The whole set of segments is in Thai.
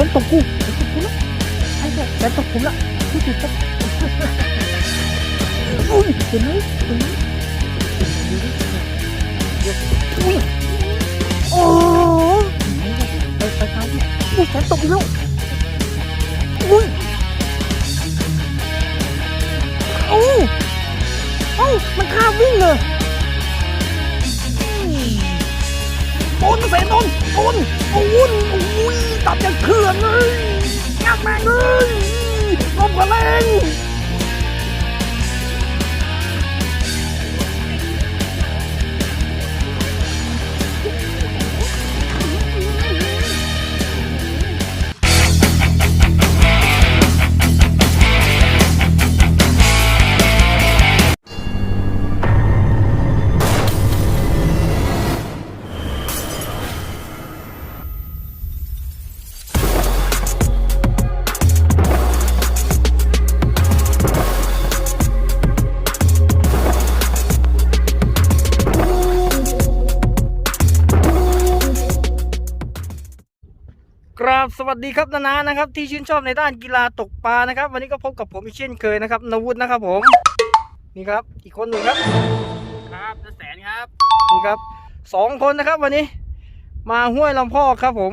ฉันตกกูฉันตกกูแล้วใช่ใช่ฉันตกผมละที่สุดครับอุ้ยเห็นไหมเห็นไหมอุ้ยโอ้ไปไปไปอุ้ยฉันตกอีกแล้วอุ้ยโอ้เอ้มันข้ามวิ่งเลยโอนเสนนนโอนโอนโอ้ยตับยังเขื่อ มกระเลง วัสดีครับนานานะครับ ที่ชื่นชอบในด้านกีฬาตกปลานะครับ วันนี้ก็พบกับผมอีกเช่นเคยนะครับนวุฒินะครับผมนี่ครับ อีกคนหนึ่งครับครับนแสนครับนี่ครับสองคนนะครับ วันนี้ มาห้วยลำพอกครับผม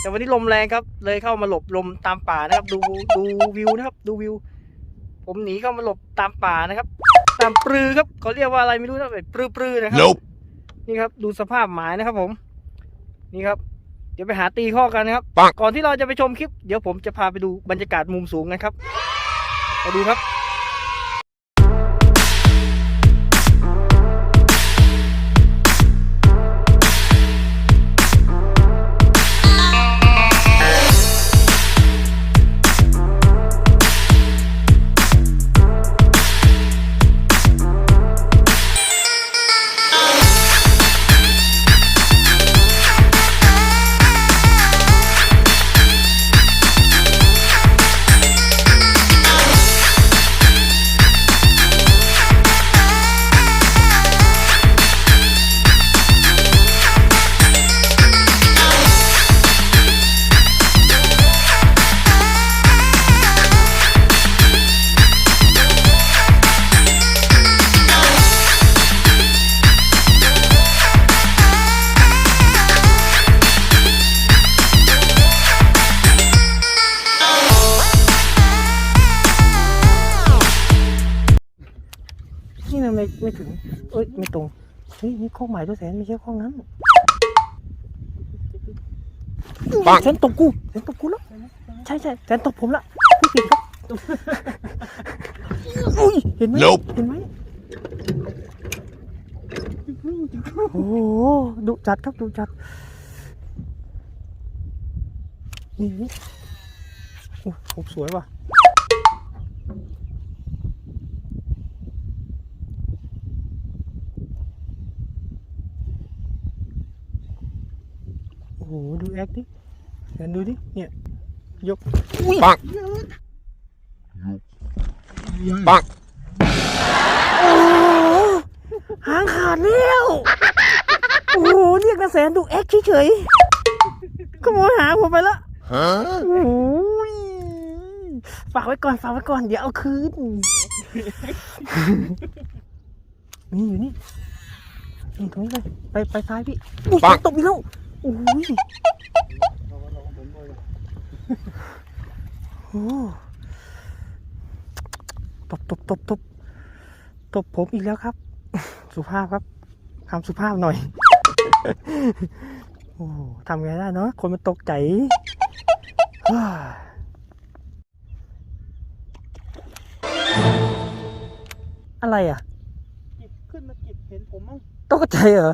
แต่วันนี้ลมแรงครับ เลยเข้ามาหลบลมตามป่านะครับ ดูดูวิวนะครับ ดูวิว ผมหนีเข้ามาหลบตามป่านะครับ ตามปลือครับเขาเรียกว่าอะไรไม่รู้นะแบบปลือปลือๆนะครับ Nope. นี่ครับ ดูสภาพหมายนะครับผม นี่ครับเดี๋ยวไปหาตีข้อกันนะครับปังก่อนที่เราจะไปชมคลิป เดี๋ยวผมจะพาไปดูบรรยากาศมุมสูงกันครับมาดูครับ ไมไม่ถึง เอ้ยไม่ตรง เฮ้ยนี่ข้อหมายตัวแสนไม่ใช่ข้อนั้นปังฉันตกกูฉันตกกูแล้วใช่ใช่ฉันตกผมละพี่ผิดครับอุ้ยเห็นไหม Nope. เห็นไหมโอ้โหดุจัดครับดุจัดนี่นี่โอ้ผมสวยว่ะ โอ้โห ดู แอคดิเดี๋ยวดูดิ เนี่ย ยกอุ้ยปังปังโอ้โหหางขาดแล้ว โอ้โห เรียกนะแสนดูแอคเฉยๆขโมยหางผมไปละ Huh? โอ้โหฝากไว้ก่อน ฝากไว้ก่อน เดี๋ยวเอาคืน นี่อยู่นี่นี่ตรงนี้เลย ไปไปซ้ายพี่ อุ้ยปังตกอีกแล้วโอ้ยโอ้ตบตบตบตบตบผมอีกแล้วครับ สุภาพครับทำสุภาพหน่อย โอ้ทำไงได้เนาะคนมันตกใจว้าอะไรอะจิบขึ้นมาจิบเห็นผมมั้งตกใจเหรอ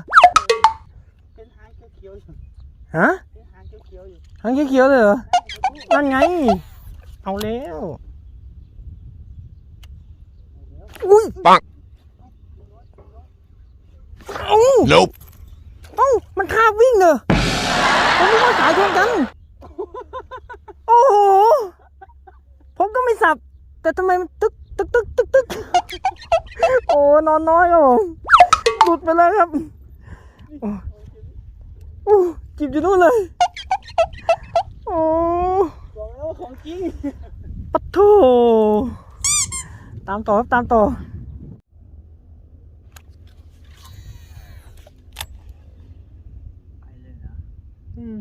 เป็นหางเขียวๆอยู่ ฮะเป็นหางเขียวๆอยู่หางเขียวๆเลยเหรอ นั่นไง เอาแล้ว อุ้ยปังเอ้า Nope. เอ้า มันข้ามวิ่งเหรอผมนึกว่าสายชนกัน โอ้โห ผมก็ไม่สับ แต่ทำไมมันตึกตึกตึกตึกตึกโอ้ นอนน้อยครับผมหลุดไปแล้วครับ โอ้โอ้ จิบอยู่นู่นเลย โอ้บอกแล้วว่าของจริงปัดโถตามต่อครับตามต่อ ไปเอืม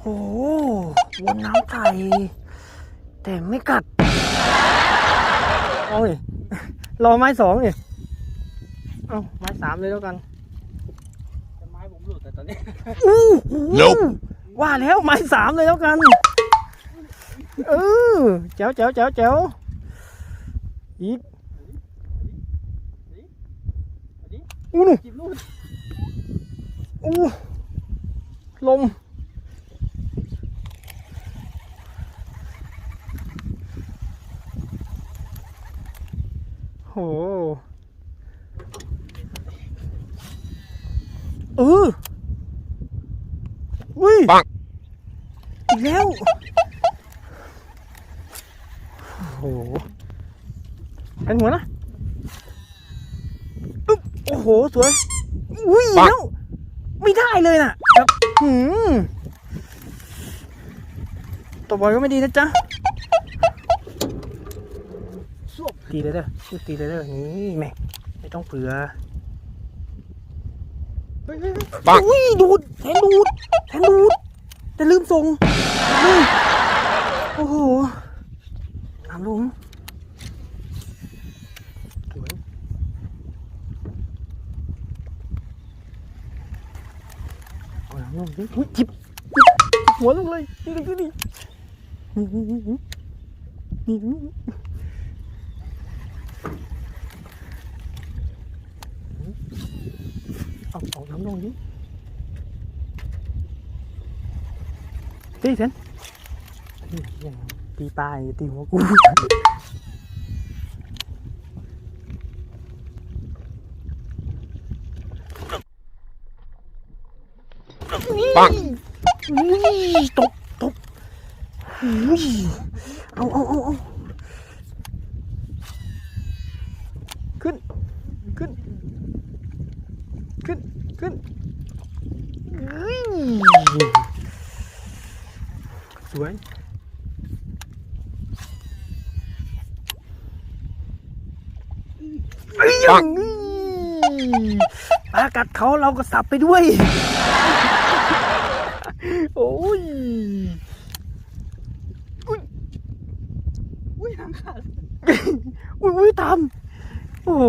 โอ้วนน้ำใสแต่ไม่กัด โอ้ย รอไม้สองเนี่ย เอาไม้สามเลยแล้วกันแต่ไม้ผมหลุดแต่ตอนนี้อู้หู Nope ว่าแล้วไม้สามเลยแล้วกันเออเจ๋วเจ๋วเจ๋วเจ๋วอีกอันนี้อู้หนูจิบนู่นอู้ลม โห เอออุ้ย ปัง อีกแล้ว โอ้โหแทงหัวนะอึ๊บโอ้โห สวยอุ้ยปังแล้วไม่ได้เลยน่ะครับหืมตัวบอยก็ไม่ดีนะจ๊ะสวบตีเลยเด้อตีเลยเด้อนี่แม่ไม่ต้องเผื่อเฮ้ยเฮ้ยเฮ้ยปังอุ้ยดูดแทงดูดแทงดูดแต่ลืมส่งอืมโอ้โหน้ำลง หุยจิบจิบหัวลงเลยนี่ดูดินี่เอาเอาน้ำลงดิตีฉันตีปลาตีหัวกู ปังอุ้ยตบตบอุ้ยเอาเอาเอาเอาขึ้น ขึ้น ขึ้น ขึ้นอุ้ยสวยเอ้ยปังปลากัดเขาเราก็สับไปด้วย โอ้ยอุ้ยหางขาดอุ้ยอุ้ยทำโอ้โห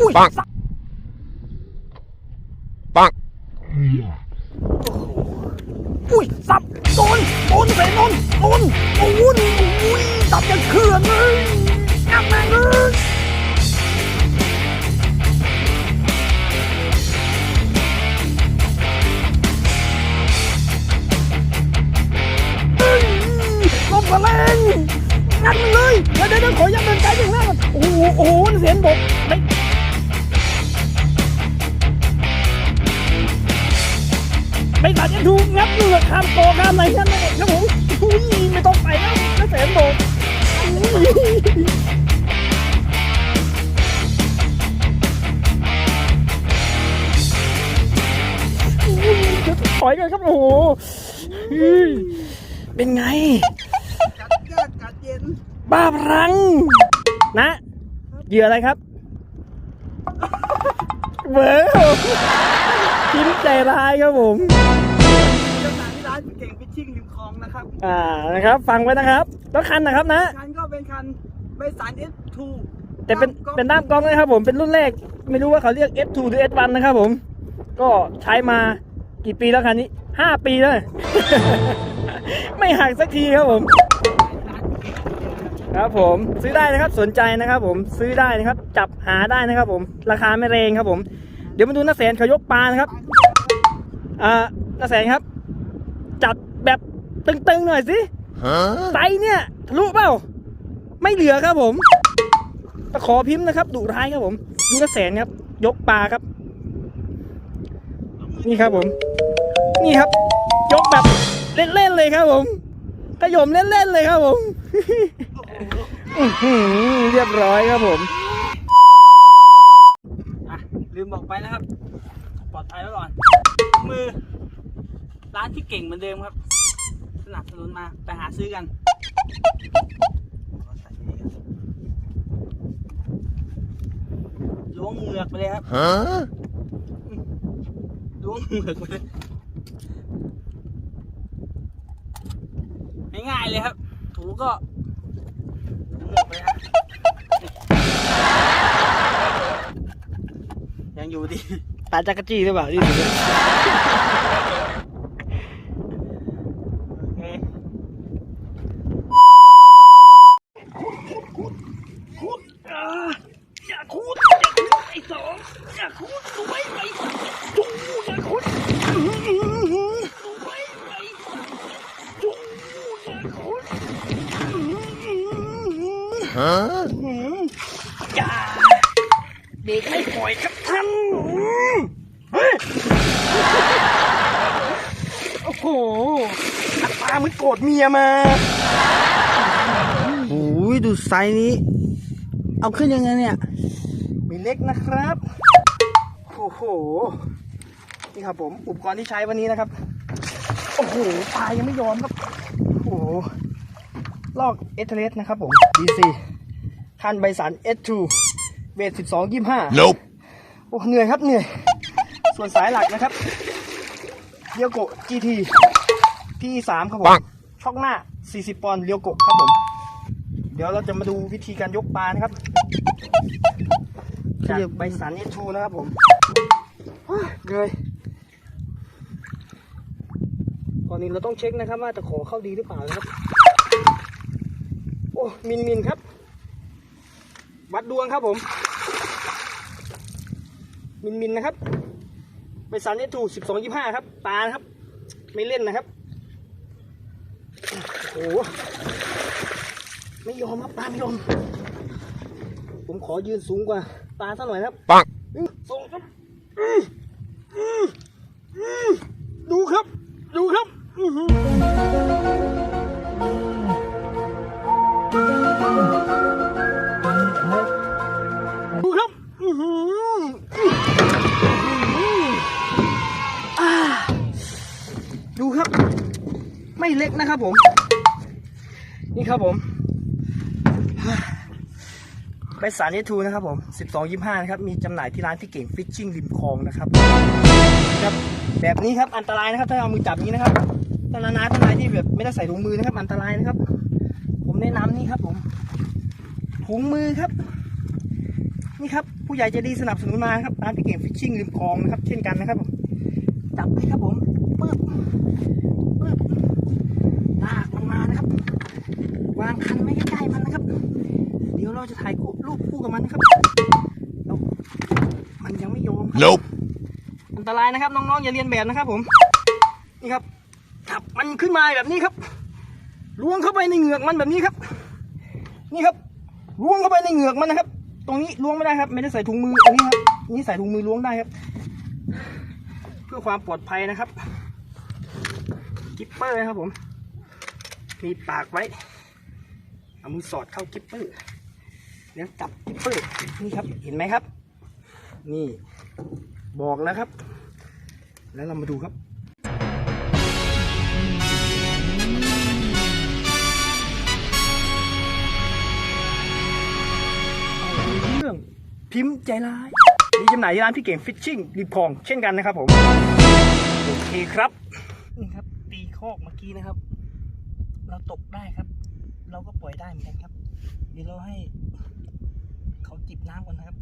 อุ้ย มกระแรงงัดมันเลยเดี๋ยวเดี๋ยวขอยัดเดินไกลถึงหน้าก่อนโอ้โหโอ้โหเสียงบกไม่ไปตัดยันทูงับเลือข้ามโตข้ามอะไรนั่นเลยครับผมอุ้ยไม่ต้องไปแล้วแล้วแสนโบกอุ้ยอุ้ยเดี๋ยวถอยกันครับโอ้โหเป็นไง เย็นบ้าพลัง นะเหยื่ออะไรครับเบอร์ชิ้นใจร้ายครับผมเจ้าสาวที่ร้านเก่งฟิชชิ่งริมคลองนะครับอ่านะครับ ฟังไว้นะครับแล้วคันนะครับนะ คันก็เป็นคันใบสาร S2 แต่เป็นเป็นด้ามกล้องนะครับผมเป็นรุ่นแรก ไม่รู้ว่าเขาเรียก S2 หรือ S1 นะครับผม ก็ใช้มากี่ปีแล้วคันนี้ห้าปีแล้ว ไม่หักสักทีครับผม ครับผมซื้อได้นะครับสนใจนะครับ ผมซื้อได้นะครับ จับหาได้นะครับ ผมราคาไม่แรงครับ ผม เดี๋ยวมาดูน้าแสนเขายกปลานะครับอ่าน้าแสนครับ จัดแบบตึงๆหน่อยสิไซเนี่ยทะลุเปล่า ไม่เหลือครับผมตะขอพิมพ์นะครับดุร้ายครับผมดูกระแสนครับ ยกปลาครับ นี่ครับผม นี่ครับ ยกแบบเล่นๆเลยครับผม ขยมเล่นๆเลยครับผมอื้อหือเรียบร้อยครับผมอะไปนะครับ ปลอดภัยไว้ก่อน มือ ร้านที่เก่งเหมือนเดิมครับ สนับสนุนมาไปหาซื้อกันล้วงเหงือกไปเลยครับ Huh? ล้วงเหงือกไปเลย ง่ายๆเลยครับ ถูก็หงือกไปเลยครับยังอยู่ดีปาจักรจี้หรือเปล่าที่ดู เด็กไม่ปล่อยครับท่านเฮ้ยโอ้โหอัตรามันโกรธเมียมาโอ้ยดูไซส์นี้ เอาขึ้นยังไงเนี่ยมีเล็กนะครับ โอ้โห นี่ครับผม อุปกรณ์ที่ใช้วันนี้นะครับ โอ้โหปลายังไม่ยอมครับ โอ้โห ลอกเอทเลสนะครับผม DC คันใบสัน S2 เวท12 25 Nope. โอ้เหนื่อยครับเหนื่อย ส่วนสายหลักนะครับเรียวโก GT P3 ครับผมปังช่องหน้า 40 ปอนด์เรียวโกครับผม เดี๋ยวเราจะมาดูวิธีการยกปลานะครับจากใบสันเอทูนะครับผมเฮ้ยเหนื่อยก่อนนี้เราต้องเช็คนะครับว่าตะขอเข้าดีหรือเปล่านะครับ โอ้ มินมินครับ วัดดวงครับผม มินมินนะครับใบสันเอทูสิบสองยี่ห้าครับ ตานะครับ ไม่เล่นนะครับโอ้โหไม่ยอมครับปลาไม่ยอม ผมขอยืนสูงกว่าปลาสักหน่อยนะครับ Bonk. หนึ่งสองครับอื้ออื้ออื้อดูครับ ดูครับ ดูครับ ไม่เล็กนะครับผม นี่ครับผมไปสารเนทูนะครับผม 12 25 นะครับ มีจำหน่ายที่ร้านพี่เก่งฟิชชิ่งริมคลองนะครับครับ แบบนี้ครับ อันตรายนะครับ ถ้าเอามือจับอย่างนี้นะครับถ้านานาท่านใดที่แบบไม่ได้ใส่ถุงมือนะครับ อันตรายนะครับ ผมแนะนำนี่ครับผม ถุงมือครับ นี่ครับ ผู้ใหญ่ใจะดีสนับสนุนมาครับร้านพี่เก่งฟิชชิ่งริมคลองนะครับ เช่นกันนะครับผมจับเลยครับผมปึ๊บปึ๊บลากมันมานะครับ วางคันไม่ใกล้ๆมันนะครับ เดี๋ยวเราจะถ่ายคู่รูปคู่กับมันนะครับแล้วมันยังไม่ยอมครับ Nope. อันตรายนะครับ น้องๆอย่าเรียนแบบนะครับผม นี่ครับจับมันขึ้นมาแบบนี้ครับล้วงเข้าไปในเหงือกมันแบบนี้ครับ นี่ครับล้วงเข้าไปในเหงือกมันนะครับ ตรงนี้ล้วงไม่ได้ครับ ไม่ได้ใส่ถุงมืออันนี้ครับนี่ใส่ถุงมือล้วงได้ครับ เพื่อความปลอดภัยนะครับกิปเปอร์ครับผม มีปากไว้ เอามือสอดเข้ากิปเปอร์แล้วจับกิปเปอร์นี่ครับ เห็นไหมครับ นี่บอกแล้วครับ แล้วเรามาดูครับ รื่องพิมพ์ใจร้าย มีจำหน่ายที่ร้านพี่เก่งฟิชชิ่งริมคลองเช่นกันนะครับผม โอเคครับนี่ครับ ตีคอกเมื่อกี้นะครับ เราตกได้ครับ เราก็ปล่อยได้เหมือนกันครับ เดี๋ยวเราให้ เขาจิบน้ำก่อนนะครับ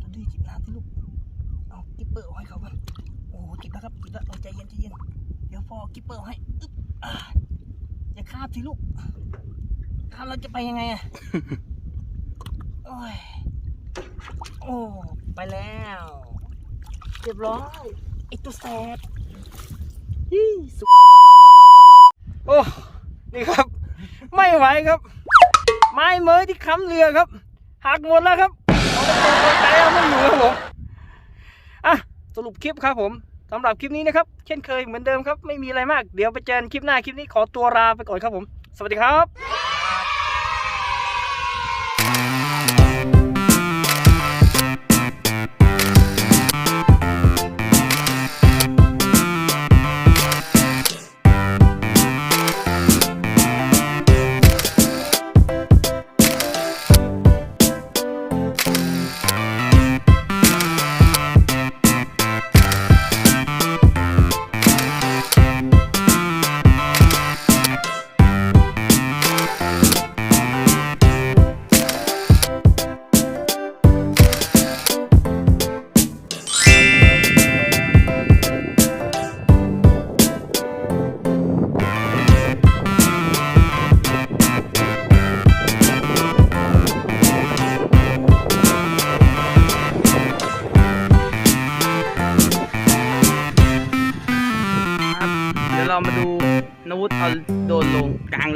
ดูดิจิบน้ำที่ลูก เอากิปเปอร์เอาให้เขาก่อนโอ้โหจิบแล้วครับจิบแล้วเอาใจเย็นใจเย็น เดี๋ยวพอกิปเปอร์ให้อึ๊บอ่าอย่าคาบสิลูกคาบเราจะไปยังไงอะ โอ้ยโอ้ไปแล้วเรียบร้อยไอตัวแสบยี่สุดโอ้นี่ครับ ไม่ไหวครับ ไม้เมยที่ค้ำเรือครับหักหมดแล้วครับเอาไปตัวใจเอาไม่อยู่ครับผมอะสรุปคลิปครับผมสำหรับคลิปนี้นะครับ เช่นเคยเหมือนเดิมครับ ไม่มีอะไรมาก เดี๋ยวไปเจอกันคลิปหน้าคลิปนี้ขอตัวลาไปก่อนครับผม สวัสดีครับ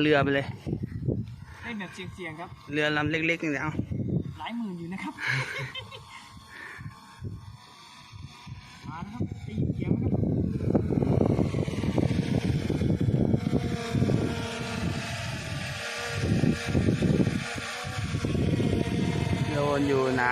รือไปเลย เล่นแบบเสี่ยงๆครับ เรือลำเล็กๆนี่แหละเอาหลายหมื่นอยู่นะครับ มาแล้วครับได้ยินเสียงไหมครับโยนอยู่ไหน